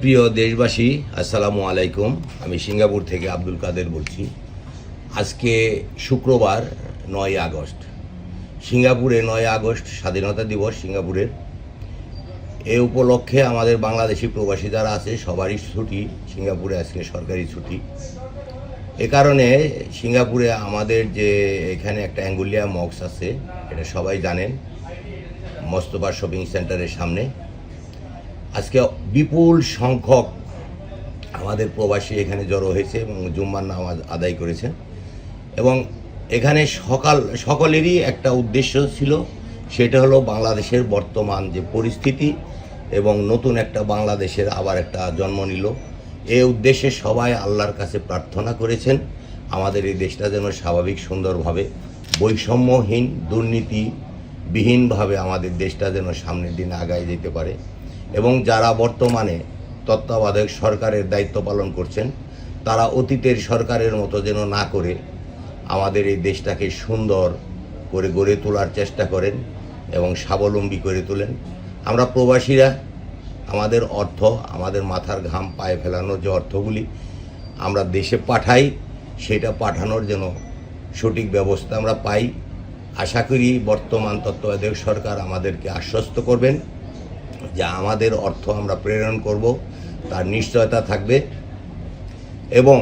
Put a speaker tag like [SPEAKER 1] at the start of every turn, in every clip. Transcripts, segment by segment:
[SPEAKER 1] প্রিয় দেশবাসী, আসসালামু আলাইকুম। আমি সিঙ্গাপুর থেকে আব্দুল কাদের বলছি। আজকে শুক্রবার নয় আগস্ট। সিঙ্গাপুরে নয় আগস্ট, স্বাধীনতা দিবস সিঙ্গাপুরের। এ উপলক্ষে আমাদের বাংলাদেশি প্রবাসী যারা আছে, সবারই ছুটি। সিঙ্গাপুরে আজকে সরকারি ছুটি। এ কারণে সিঙ্গাপুরে আমাদের যে এখানে একটা অ্যাঙ্গুলিয়া মক্স আছে, এটা সবাই জানেন। মস্তফা শপিং সেন্টারের সামনে। আজকে বিপুল সংখ্যক আমাদের প্রবাসী এখানে জড়ো হয়েছে এবং জুম্মার নামাজ আদায় করেছেন। এবং এখানে সকাল, সকলেরই একটা উদ্দেশ্য ছিল, সেটা হলো বাংলাদেশের বর্তমান যে পরিস্থিতি এবং নতুন একটা বাংলাদেশের আবার একটা জন্ম নিল। এ উদ্দেশ্যে সবাই আল্লাহর কাছে প্রার্থনা করেছেন, আমাদের এই দেশটা যেন স্বাভাবিক, সুন্দরভাবে বৈষম্যহীন, দুর্নীতিবিহীনভাবে আমাদের দেশটা যেন সামনের দিন আগায় যেতে পারে। এবং যারা বর্তমানে তত্ত্বাবধায়ক সরকারের দায়িত্ব পালন করছেন, তারা অতীতের সরকারের মতো যেন না করে আমাদের এই দেশটাকে সুন্দর করে গড়ে তোলার চেষ্টা করেন এবং স্বাবলম্বী করে তোলেন। আমরা প্রবাসীরা, আমাদের অর্থ, আমাদের মাথার ঘাম পায়ে ফেলানোর যে অর্থগুলি আমরা দেশে পাঠাই, সেটা পাঠানোর যেন সঠিক ব্যবস্থা আমরা পাই। আশা করি বর্তমান তত্ত্বাবধায়ক সরকার আমাদেরকে আশ্বস্ত করবেন। যে আমাদের অর্থ আমরা প্রেরণ করব, তার নিশ্চয়তা থাকবে এবং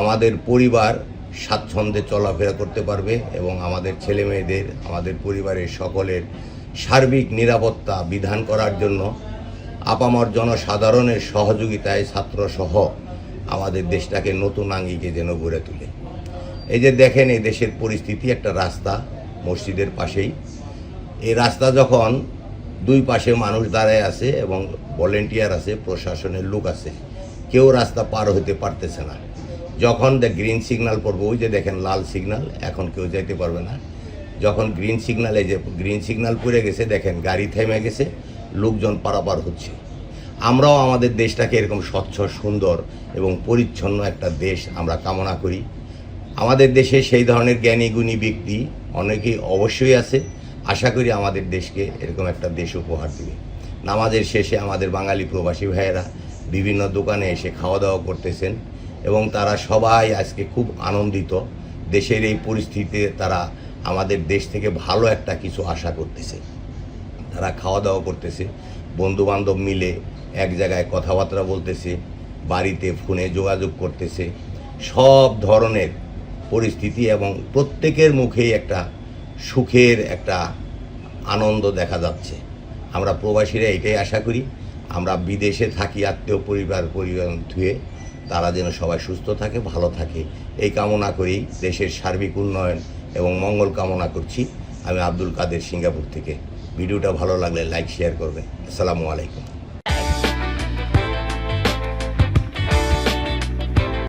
[SPEAKER 1] আমাদের পরিবার স্বাচ্ছন্দ্যে চলাফেরা করতে পারবে এবং আমাদের ছেলে মেয়েদের আমাদের পরিবারের সকলের সার্বিক নিরাপত্তা বিধান করার জন্য আপামর জনসাধারণের সহযোগিতায় ছাত্রসহ আমাদের দেশটাকে নতুন আঙ্গিকে যেন গড়ে তোলে। এই যে দেখেন, এই দেশের পরিস্থিতি একটা রাস্তা মসজিদের পাশেই। এই রাস্তা যখন দুই পাশে মানুষ দাঁড়ায় আছে এবং ভলেন্টিয়ার আছে, প্রশাসনের লোক আছে। কেউ রাস্তা পার হতে পারতেছে না। যখন দ্য গ্রিন সিগন্যাল পড়বে, ওই যে দেখেন লাল সিগন্যাল এখন কেউ যেতে পারবে না। যখন গ্রিন সিগন্যালে যে গ্রিন সিগন্যাল পড়ে গেছে, দেখেন গাড়ি থেমে গেছে, লোকজন পারাপার হচ্ছে। আমরাও আমাদের দেশটাকে এরকম স্বচ্ছ, সুন্দর এবং পরিচ্ছন্ন একটা দেশ আমরা কামনা করি। আমাদের দেশে সেই ধরনের জ্ঞানী গুণী ব্যক্তি অনেকেই অবশ্যই আছে। আশা করি আমাদের দেশকে এরকম একটা দেশ উপহার দিবে। নামাজের শেষে আমাদের বাঙালি প্রবাসী ভাইয়েরা বিভিন্ন দোকানে এসে খাওয়া দাওয়া করতেছেন এবং তারা সবাই আজকে খুব আনন্দিত। দেশের এই পরিস্থিতিতে তারা আমাদের দেশ থেকে ভালো একটা কিছু আশা করতেছে। তারা খাওয়া দাওয়া করতেছে বন্ধু বান্ধব মিলে এক জায়গায় কথাবার্তা বলতেছে, বাড়িতে ফোনে যোগাযোগ করতেছে। সব ধরনের পরিস্থিতি এবং প্রত্যেকের মুখেই একটা সুখের একটা আনন্দ দেখা যাচ্ছে। আমরা প্রবাসীরা এটাই আশা করি, আমরা বিদেশে থাকি, আত্মীয় পরিবার পরিবার ধুয়ে তারা যেন সবাই সুস্থ থাকে, ভালো থাকে। এই কামনা করেই দেশের সার্বিক উন্নয়ন এবং মঙ্গল কামনা করছি। আমি আব্দুল কাদের সিঙ্গাপুর থেকে। ভিডিওটা ভালো লাগলে লাইক, শেয়ার করবেন। আসসালামু আলাইকুম।